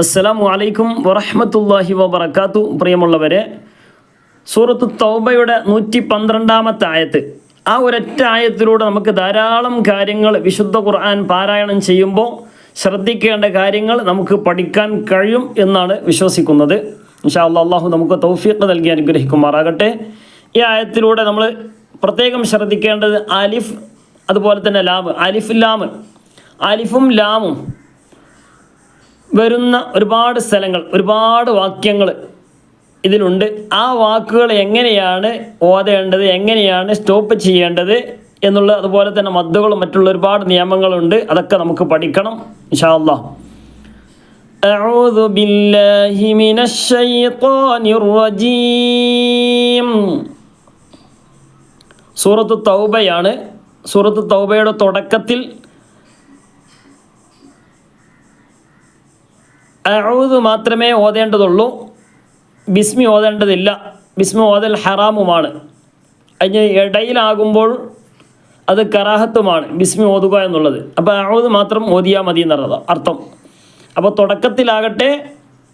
അസ്സലാമു അലൈക്കും വറഹമത്തല്ലാഹി വബർക്കാത്തു പ്രിയമുള്ളവരെ സൂറത്ത് തൗബയുടെ നൂറ്റി പന്ത്രണ്ടാമത്തെ ആയത്ത്. ആ ഒരൊറ്റ ആയത്തിലൂടെ നമുക്ക് ധാരാളം കാര്യങ്ങൾ വിശുദ്ധ ഖുർആൻ പാരായണം ചെയ്യുമ്പോൾ ശ്രദ്ധിക്കേണ്ട കാര്യങ്ങൾ നമുക്ക് പഠിക്കാൻ കഴിയും എന്നാണ് വിശ്വസിക്കുന്നത്. ഇൻഷാ അള്ളാഹു നമുക്ക് തൗഫീഖ് നൽകി അനുഗ്രഹിക്കുമാറാകട്ടെ. ഈ ആയത്തിലൂടെ നമ്മൾ പ്രത്യേകം ശ്രദ്ധിക്കേണ്ടത് അലിഫ് അതുപോലെ തന്നെ ലാമ് അലിഫ് ലാമ്. അലിഫും ലാമും വരുന്ന ഒരുപാട് സ്ഥലങ്ങൾ ഒരുപാട് വാക്യങ്ങൾ ഇതിലുണ്ട് ആ വാക്കുകൾ എങ്ങനെയാണ് ഓതേണ്ടത് എങ്ങനെയാണ് സ്റ്റോപ്പ് ചെയ്യേണ്ടത് എന്നുള്ള അതുപോലെ തന്നെ മദ്ദുകളും മറ്റുള്ള ഒരുപാട് നിയമങ്ങളുണ്ട് അതൊക്കെ നമുക്ക് പഠിക്കണം ഇൻഷാ അല്ലാ أعوذ بالله من الشيطان الرجيم സൂറത്ത് തൗബയാണ് സൂറത്ത് തൗബയുടെ തുടക്കത്തിൽ അഊദ് മാത്രമേ ഓതേണ്ടതുള്ളൂ ബിസ്മി ഓതേണ്ടതില്ല ബിസ്മി ഓതൽ ഹറാമുമാണ് അതിന് ഇടയിലാകുമ്പോൾ അത് കറാഹത്തുമാണ് ബിസ്മി ഓതുക എന്നുള്ളത് അപ്പോൾ അഊദ് മാത്രം ഓതിയാൽ മതി എന്നുള്ളത് അർത്ഥം അപ്പോൾ തുടക്കത്തിലാകട്ടെ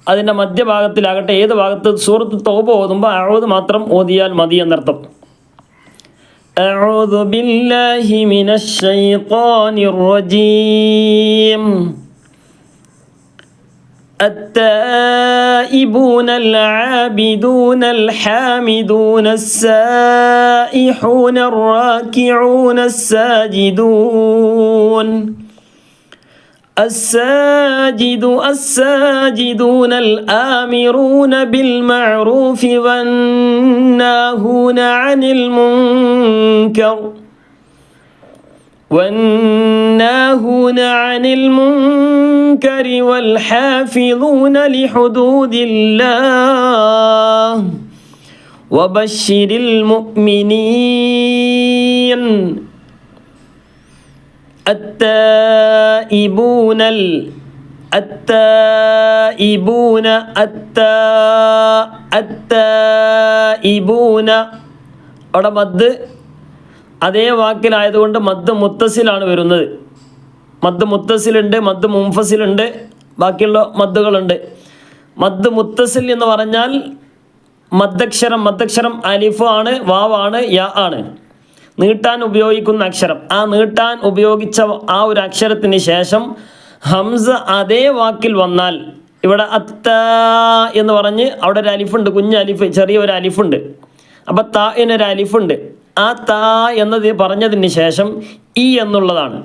അതിൻ്റെ മധ്യഭാഗത്തിലാകട്ടെ ഏത് ഭാഗത്ത് സൂറത്ത് തോപ ഓതുമ്പോൾ അഊദ് മാത്രം ഓതിയാൽ മതി എന്നർത്ഥം أعوذ بالله من الشيطان الرجيم التائبون العابدون الحامدون السائحون الراكعون الساجدون الساجد الساجدون الآمرون بالمعروف والناهون عن المنكر والناهون عن المنكر والحافظون لحدود الله وبشر المؤمنين التائبون ال التائبون التائبون. رمض അതേ വാക്കിലായതുകൊണ്ട് മദ് മുത്തസിലാണ് വരുന്നത്. മദ് മുത്തസിലുണ്ട് മദ് മുംഫസിലുണ്ട് ബാക്കിയുള്ള മദ്ദുകളുണ്ട്. മദ് മുത്തസിൽ എന്ന് പറഞ്ഞാൽ മദ്ദക്ഷരം മദ്ദക്ഷരം അലിഫ് ആണ് വാവാണ് യ ആണ്. നീട്ടാൻ ഉപയോഗിക്കുന്ന അക്ഷരം. ആ നീട്ടാൻ ഉപയോഗിച്ച ആ ഒരു അക്ഷരത്തിന് ശേഷം ഹംസ അതേ വാക്കിൽ വന്നാൽ ഇവിടെ അത്ത എന്ന് പറഞ്ഞ് അവിടെ ഒരു അലിഫുണ്ട് കുഞ്ഞ് അലിഫ് ചെറിയ ഒരു അലിഫുണ്ട്. അപ്പം എന്നൊരു അലിഫുണ്ട്. ആ താ എന്നത് പറഞ്ഞതിന് ശേഷം ഇ എന്നുള്ളതാണ്.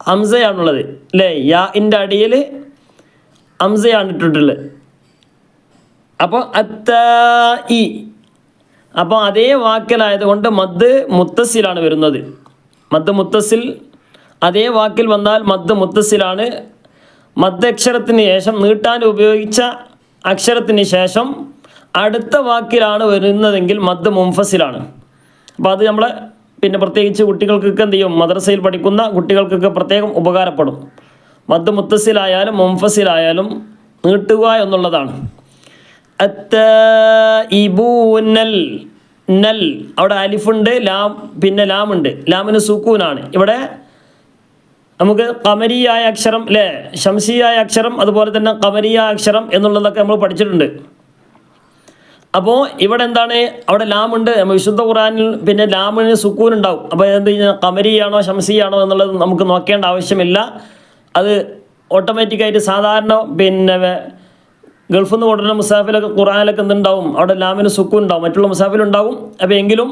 ഹംസയാണുള്ളത് അല്ലേ യാ ഇന്റെ അടിയിൽ ഹംസയാണ് അപ്പോൾ അത്ത ഇ. അപ്പോൾ അതേ വാക്കിലായതുകൊണ്ട് മദ് മുത്തസിലാണ് വരുന്നത്. മദ് മുത്തസിൽ അതേ വാക്കിൽ വന്നാൽ മദ് മുത്തസിലാണ് മദ്ദക്ഷരത്തിന് ശേഷം നീട്ടാൻ ഉപയോഗിച്ച അക്ഷരത്തിന് ശേഷം അടുത്ത വാക്കിലാണ് വരുന്നതെങ്കിൽ മദ് മുംഫസിലാണ് അപ്പോൾ അത് നമ്മളെ പിന്നെ പ്രത്യേകിച്ച് കുട്ടികൾക്കൊക്കെ എന്ത് ചെയ്യും? മദ്രസയിൽ പഠിക്കുന്ന കുട്ടികൾക്കൊക്കെ പ്രത്യേകം ഉപകാരപ്പെടും. മദ് മുത്തസിലായാലും മുംഫസിലായാലും നീട്ടുക എന്നുള്ളതാണ്. അത്തഇബൂനൽ നൽ. അവിടെ അലിഫുണ്ട് ലാം പിന്നെ ലാമുണ്ട്. ലാമിന് സുക്കൂനാണ്. ഇവിടെ നമുക്ക് കമരിയായ അക്ഷരം അല്ലേ ശംസിയായ അക്ഷരം അതുപോലെ തന്നെ കമരിയായ അക്ഷരം എന്നുള്ളതൊക്കെ നമ്മൾ പഠിച്ചിട്ടുണ്ട്. അപ്പോൾ ഇവിടെ എന്താണ്? അവിടെ ലാമുണ്ട് വിശുദ്ധ ഖുറാനിൽ പിന്നെ ലാമിന് സുക്കൂൻ ഉണ്ടാവും. അപ്പോൾ എന്ത് കഴിഞ്ഞാൽ കമരിയാണോ ശംസിയാണോ എന്നുള്ളത് നമുക്ക് നോക്കേണ്ട ആവശ്യമില്ല. അത് ഓട്ടോമാറ്റിക്കായിട്ട് സാധാരണ പിന്നെ ഗൾഫിൽ നിന്ന് കൊണ്ടുവരുന്ന മുസാഫിലൊക്കെ ഖുറാനിലൊക്കെ എന്തുണ്ടാവും? അവിടെ ലാമിന് സുക്കൂൻ ഉണ്ടാവും. മറ്റുള്ള മുസാഫിലുണ്ടാവും അപ്പോൾ എങ്കിലും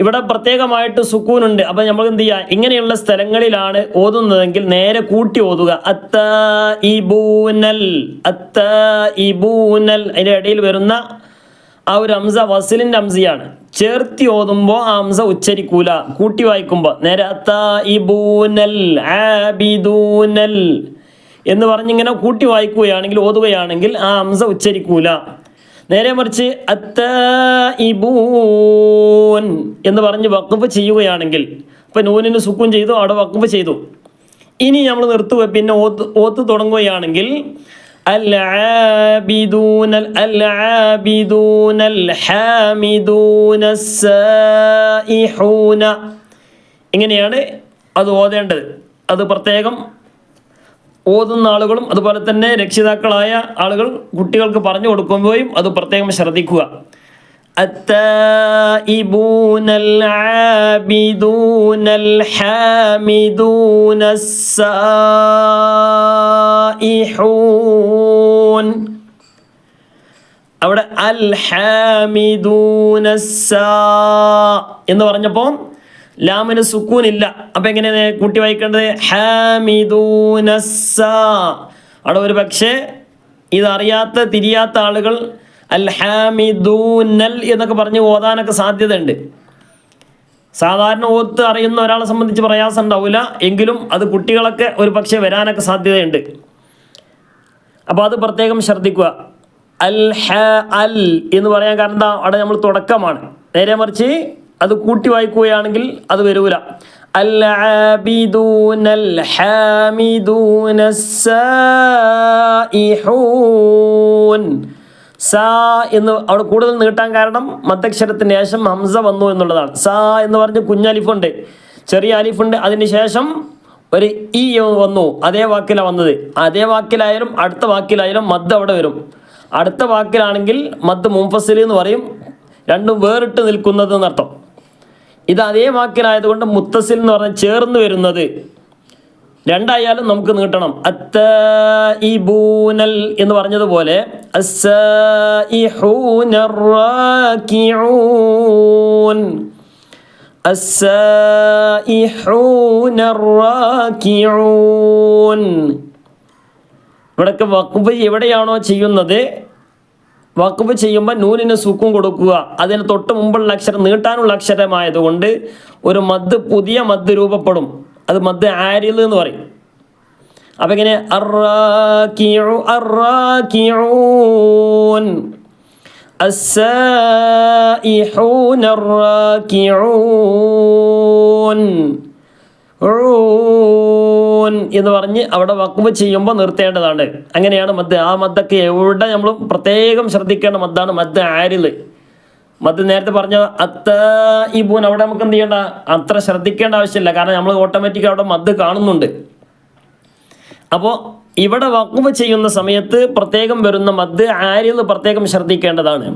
ഇവിടെ പ്രത്യേകമായിട്ട് സുക്കൂൻ ഉണ്ട്. അപ്പോൾ നമ്മൾ എന്ത് ചെയ്യുക? ഇങ്ങനെയുള്ള സ്ഥലങ്ങളിലാണ് ഓതുന്നതെങ്കിൽ നേരെ കൂട്ടി ഓതുക. അത്ത ഇബൂനൽ അത്ത ഇബൂനൽ. അതിന്റെ ഇടയിൽ വരുന്ന ആ ഒരു അംസ വസിലിന്റെ അംസയാണ്. ചേർത്തി ഓതുമ്പോൾ ആ അംസ ഉച്ചരിക്കൂല. കൂട്ടി വായിക്കുമ്പോൾ നേരെ ആബിദൂനൽ എന്ന് പറഞ്ഞിങ്ങനെ കൂട്ടി വായിക്കുകയാണെങ്കിൽ ഓതുകയാണെങ്കിൽ ആ അംസ ഉച്ചരിക്കൂല. നേരെ മറിച്ച് അത്ത ഇബൂൻ എന്ന് പറഞ്ഞ് വക്കുപ്പ് ചെയ്യുകയാണെങ്കിൽ ഇപ്പം നൂനിന് സുക്കൂൻ ചെയ്തു അവിടെ വക്കുപ്പ് ചെയ്തു. ഇനി നമ്മൾ നിർത്തുക. പിന്നെ ഓത്ത് ഓത്ത് തുടങ്ങുകയാണെങ്കിൽ العابدون العابدون الحامدون السائحون ഇങ്ങനെയാണ് അത് ഓതേണ്ടത് അത് പ്രത്യേകം ഓതുന്ന ആളുകളും അതുപോലെ തന്നെ രക്ഷിതാക്കളായ ആളുകൾ കുട്ടികൾക്ക് പറഞ്ഞു കൊടുക്കുമ്പോഴും അത് പ്രത്യേകം ശ്രദ്ധിക്കുക التائبون العابدون الحامدون السائحون അവിടെ അൽ ഹാമിദൂന എന്ന് പറഞ്ഞപ്പോൾ ലാമിന് സുക്കൂൻ ഇല്ല അപ്പം എങ്ങനെയാണ് കൂട്ടി വായിക്കേണ്ടത് ഹാമിദൂന അവിടെ ഒരു പക്ഷേ ഇതറിയാത്ത തിരിയാത്ത ആളുകൾ അൽ ഹാമിദൂനൽ എന്നൊക്കെ പറഞ്ഞ് ഓതാനൊക്കെ സാധ്യതയുണ്ട്. സാധാരണ ഓത്ത് അറിയുന്ന ഒരാളെ സംബന്ധിച്ച് പ്രയാസം ഉണ്ടാവില്ല എങ്കിലും അത് കുട്ടികളൊക്കെ ഒരു പക്ഷേ വരാനൊക്കെ സാധ്യതയുണ്ട്. അപ്പോൾ അത് പ്രത്യേകം ശ്രദ്ധിക്കുക. അൽ ഹ അൽ എന്ന് പറയാൻ കാരണം എന്താ? അവിടെ നമ്മൾ തുടക്കമാണ്. നേരെ മറിച്ച് അത് കൂട്ടി വായിക്കുകയാണെങ്കിൽ അത് വരൂല. സായിഹൂൻ സാ എന്ന് അവിടെ കൂടുതൽ നീട്ടാൻ കാരണം മദ്ദക്ഷരത്തിന് ശേഷം ഹംസ വന്നു എന്നുള്ളതാണ്. സാ എന്ന് പറഞ്ഞ് കുഞ്ഞലിഫുണ്ട് ചെറിയ അലിഫുണ്ട്. അതിന് ശേഷം ഒരു ഇ വന്നു. അതേ വാക്കിലാണ് വന്നത്. അതേ വാക്കിലായാലും അടുത്ത വാക്കിലായാലും മദ് അവിടെ വരും. അടുത്ത വാക്കിലാണെങ്കിൽ മദ് മുംഫസിൽ എന്ന് പറയും. രണ്ടും വേറിട്ട് നിൽക്കുന്നത് എന്നർത്ഥം. ഇത് അതേ വാക്കിലായതുകൊണ്ട് മുത്തസിൽ എന്ന് പറഞ്ഞാൽ ചേർന്ന് വരുന്നത് രണ്ടായാലും നമുക്ക് നീട്ടണം. അത്ത ഇബൂനൽ എന്ന് പറഞ്ഞതുപോലെ ഇവിടൊക്കെ വക്കുബ് എവിടെയാണോ ചെയ്യുന്നത്? വക്കുബ് ചെയ്യുമ്പോൾ നൂനിന് സുക്കും കൊടുക്കുക. അതിന് തൊട്ട് മുമ്പുള്ള അക്ഷരം നീട്ടാനുള്ള അക്ഷരമായതുകൊണ്ട് ഒരു മദ് പുതിയ മദ് രൂപപ്പെടും. അത് മദ് ആരിൽ എന്ന് പറയും. അപ്പം ഇങ്ങനെ എന്ന് പറഞ്ഞ് അവിടെ വക്കുമ്പ് ചെയ്യുമ്പോൾ നിർത്തേണ്ടതാണ്. അങ്ങനെയാണ് മദ് ആ മദ്ദൊക്കെ എവിടെ നമ്മൾ പ്രത്യേകം ശ്രദ്ധിക്കേണ്ട മദ്ദാണ് മദ് ആരിൽ മദ് നേരത്തെ പറഞ്ഞ അത്ത ഈ പൂൻ അവിടെ നമുക്ക് എന്ത് ചെയ്യേണ്ട? അത്ര ശ്രദ്ധിക്കേണ്ട ആവശ്യമില്ല. കാരണം നമ്മൾ ഓട്ടോമാറ്റിക് അവിടെ മദ് കാണുന്നുണ്ട്. അപ്പോൾ ഇവിടെ വക്കുവ് ചെയ്യുന്ന സമയത്ത് പ്രത്യേകം വരുന്ന മദ് ആരിൽ പ്രത്യേകം ശ്രദ്ധിക്കേണ്ടതാണ്?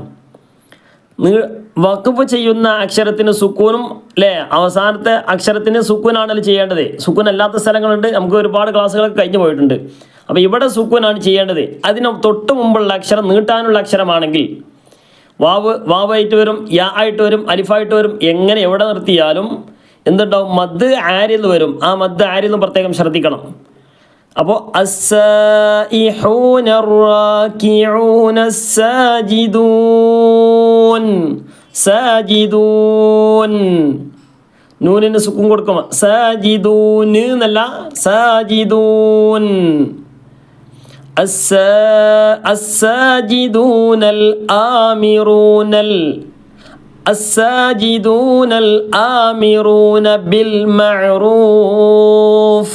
വഖഫ് ചെയ്യുന്ന അക്ഷരത്തിന് സുക്കൂനും അല്ലേ അവസാനത്തെ അക്ഷരത്തിന് സുക്കൂനാണല്ലോ ചെയ്യേണ്ടത്. സുക്കൂൻ അല്ലാത്ത സ്ഥലങ്ങളുണ്ട്. നമുക്ക് ഒരുപാട് ക്ലാസ്സുകളൊക്കെ കഴിഞ്ഞു പോയിട്ടുണ്ട്. അപ്പോൾ ഇവിടെ സുക്കൂനാണ് ചെയ്യേണ്ടത്. അതിന് തൊട്ട് മുമ്പുള്ള അക്ഷരം നീട്ടാനുള്ള അക്ഷരമാണെങ്കിൽ വാവ് വാവായിട്ട് വരും യാ ആയിട്ട് വരും അലിഫായിട്ട് വരും എങ്ങനെ എവിടെ നിർത്തിയാലും എന്തുണ്ടാവും? മദ് ആരിൽ വരും. ആ മദ് ആരിൽ നിന്നും പ്രത്യേകം ശ്രദ്ധിക്കണം. അപ്പോൾ നൂനിന് സുക്കും കൊടുക്കും സാജിദൂൻ എന്നല്ല സാജിദൂൻ. الساجدون الآمرون ال- الساجدون الآمرون بالمعروف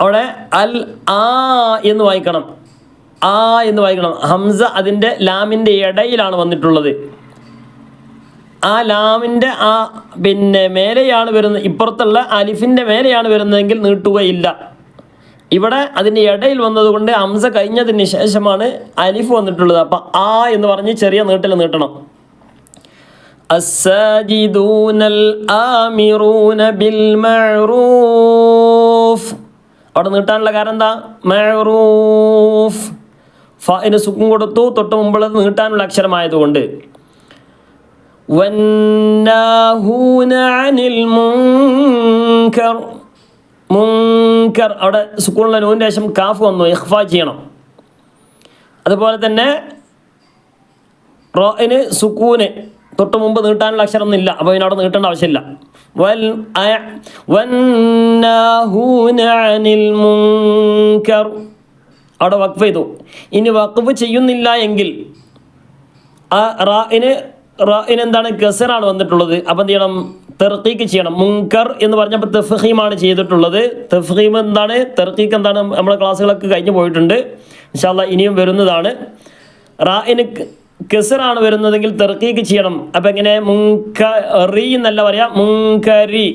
അവിടെ അൽ ആ എന്ന് വായിക്കണം ആ എന്ന് വായിക്കണം ഹംസ അതിൻ്റെ ലാമിൻ്റെ ഇടയിലാണ് വന്നിട്ടുള്ളത് ആ ലാമിൻ്റെ ആ പിന്നെ മേലെയാണ് വരുന്നത് ഇപ്പുറത്തുള്ള അലിഫിൻ്റെ മേലെയാണ് വരുന്നതെങ്കിൽ നീട്ടുകയില്ല ഇവിടെ അതിൻ്റെ ഇടയിൽ വന്നതുകൊണ്ട് ഹംസ കഴിഞ്ഞതിന് ശേഷമാണ് അലിഫ് വന്നിട്ടുള്ളത് അപ്പം ആ എന്ന് പറഞ്ഞ് ചെറിയ നീട്ടൽ നീട്ടണം الساجدون الآمرون بالمعروف അവിടെ നീട്ടാനുള്ള കാരണം എന്താ മഅറൂഫ് ഫിന് സുഖം കൊടുത്തു തൊട്ട് മുമ്പുള്ളത് നീട്ടാനുള്ള അക്ഷരമായതുകൊണ്ട് വന്നാഹൂന അനിൽ മുൻകർ മുൻകർ അവിടെ സുക്കൂണുള്ള നൂന്റെ ശേഷം കാഫ് വന്നു ഇഹ്ഫ ചെയ്യണം. അതുപോലെ തന്നെ റോയിന് സുക്കൂന് തൊട്ട് മുമ്പ് നീട്ടാനുള്ള അക്ഷരമൊന്നും ഇല്ല അപ്പോൾ ഇതിനവിടെ നീട്ടേണ്ട ആവശ്യമില്ല. അവിടെ വക്ഫ് ചെയ്തു. ഇനി വക്ഫ് ചെയ്യുന്നില്ല എങ്കിൽ ആ റായിന് റായിന് എന്താണ് ഗസറാണ് വന്നിട്ടുള്ളത്. അപ്പം എന്ത് ചെയ്യണം? തെർക്കീക്ക് ചെയ്യണം മുങ്കർ എന്ന് പറഞ്ഞപ്പോൾ തെഫഹീമാണ് ചെയ്തിട്ടുള്ളത് തെഫഹീം എന്താണ് തെർക്കീക്ക് എന്താണ് നമ്മുടെ ക്ലാസ്സുകളൊക്കെ കഴിഞ്ഞു പോയിട്ടുണ്ട് ഇൻഷാല്ല ഇനിയും വരുന്നതാണ് റായിന് കെസറാണ് വരുന്നതെങ്കിൽ തെർക്കീക്ക് ചെയ്യണം അപ്പം എങ്ങനെ മുങ്കറി എന്നല്ല പറയാ മുങ്കരി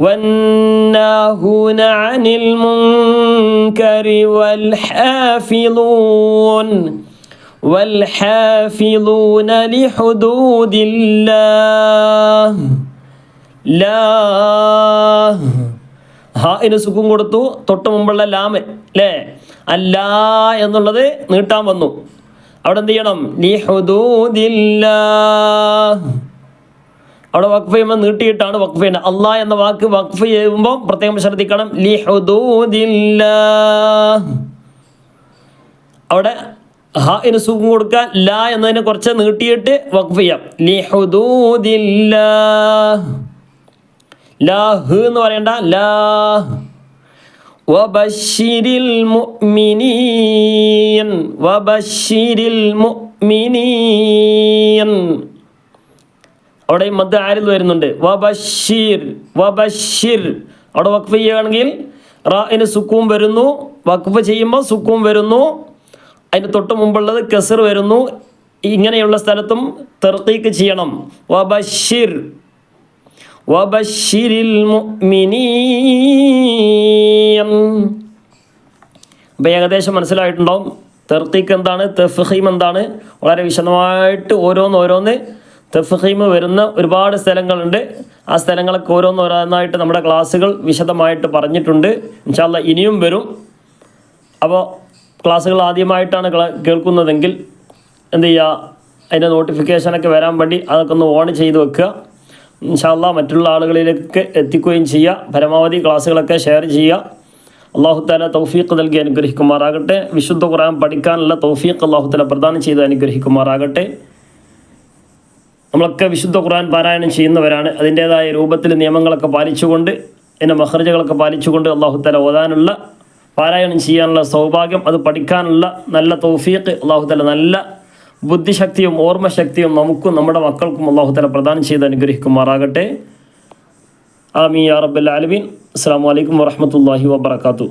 والناهون عن المنكر والحافظون والحافظون لحدود الله ലാ ഹാഇന് സുഖം കൊടുത്തു തൊട്ട് മുമ്പുള്ള ലാമ് അല്ലേ അല്ല എന്നുള്ളത് നീട്ടാൻ വന്നു അവിടെ എന്ത് ചെയ്യണം ലി ഹുദൂദില്ലാ അവിടെ വഖഫ് ചെയ്യുമ്പോൾ നീട്ടിയിട്ടാണ് വഖഫ് ചെയ്യുന്നത് അള്ളാ എന്ന വാക്ക് വഖഫ് ചെയ്യുമ്പോൾ പ്രത്യേകം ശ്രദ്ധിക്കണം ലി ഹുദൂദില്ലാ അവിടെ ഹാഇന് സുഖം കൊടുക്കാൻ ല എന്നതിനെ കുറച്ച് നീട്ടിയിട്ട് വഖഫ് ചെയ്യാം. ലിഹുദൂദില്ല ഹ് എന്ന് പറയണ്ട ലാ വബശിരിൽ മുഅ്മിനീൻ മുഅ്മിനീൻ. അവിടെ മദ് ആരിൽ വരുന്നുണ്ട്? വബഷീർ വബശിർ അവിടെ വഖഫ് ചെയ്യുകയാണെങ്കിൽ റാഇന് സുക്കൂം വരുന്നു വഖഫ് ചെയ്യുമ്പോൾ സുക്കൂം വരുന്നു. അതിന് തൊട്ട് മുമ്പുള്ളത് കെസർ വരുന്നു. ഇങ്ങനെയുള്ള സ്ഥലത്തും തെർക്കീക്ക് ചെയ്യണം. വബഷിർ വബഷിരിൽ മുഅ്മിനീൻ. അപ്പോൾ ഏകദേശം മനസ്സിലായിട്ടുണ്ടാവും തെർത്തീക്ക് എന്താണ് തെഫ്ഹീം എന്താണ്. വളരെ വിശദമായിട്ട് ഓരോന്ന് ഓരോന്ന് തെഫ്ഹീമ് വരുന്ന ഒരുപാട് സ്ഥലങ്ങളുണ്ട്. ആ സ്ഥലങ്ങളൊക്കെ ഓരോന്ന് ഓരോന്നായിട്ട് നമ്മുടെ ക്ലാസ്സുകൾ വിശദമായിട്ട് പറഞ്ഞിട്ടുണ്ട്. ഇൻഷാല്ല ഇനിയും വരും. അപ്പോൾ ക്ലാസ്സുകൾ ആദ്യമായിട്ടാണ് കേൾക്കുന്നതെങ്കിൽ എന്ത് ചെയ്യുക അതിന്റെ നോട്ടിഫിക്കേഷനൊക്കെ വരാൻ വേണ്ടി അതൊക്കെ ഒന്ന് ഓൺ ചെയ്ത് വെക്കുക. ഇൻഷാല്ല മറ്റുള്ള ആളുകളിലേക്ക് എത്തിക്കുകയും ചെയ്യുക. പരമാവധി ക്ലാസ്സുകളൊക്കെ ഷെയർ ചെയ്യുക. അള്ളാഹു താല തൗഫീഖ് നൽകി അനുഗ്രഹിക്കുമാറാകട്ടെ. വിശുദ്ധ ഖുറാൻ പഠിക്കാനുള്ള തൗഫീഖ് അള്ളാഹു താല പ്രദാനം ചെയ്ത് അനുഗ്രഹിക്കുമാറാകട്ടെ. നമ്മളൊക്കെ വിശുദ്ധ ഖുറാൻ പാരായണം ചെയ്യുന്നവരാണ്. അതിന്റേതായ രൂപത്തിൽ നിയമങ്ങളൊക്കെ പാലിച്ചുകൊണ്ട് അതിന്റെ മഹർജകളൊക്കെ പാലിച്ചുകൊണ്ട് അള്ളാഹു താല ഓതാനുള്ള പാരായണം ചെയ്യാനുള്ള സൗഭാഗ്യം അത് പഠിക്കാനുള്ള നല്ല തൗഫീഖ് അള്ളാഹു താല നല്ല ബുദ്ധിശക്തിയും ഓർമ്മശക്തിയും നമുക്കും നമ്മുടെ മക്കൾക്കും അള്ളാഹു താല പ്രദാനം ചെയ്ത് അനുഗ്രഹിക്കുമാറാകട്ടെ ആമീ യാ റബ്ബൽ ആലമീൻ അസ്സാം വലൈക്കും വറഹമത്തല്ലാഹി വബർക്കാത്തു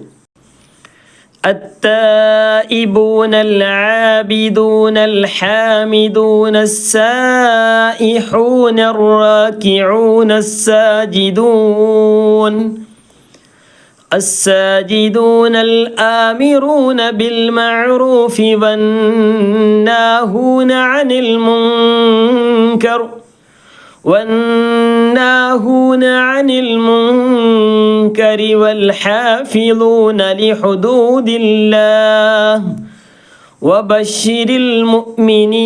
التائبون العابدون الحامدون السائحون الراكعون الساجدون الساجدون الآمرون بالمعروف والناهون عن المنكر والناهون عن المنكر والحافظون لحدود الله وبشر المؤمنين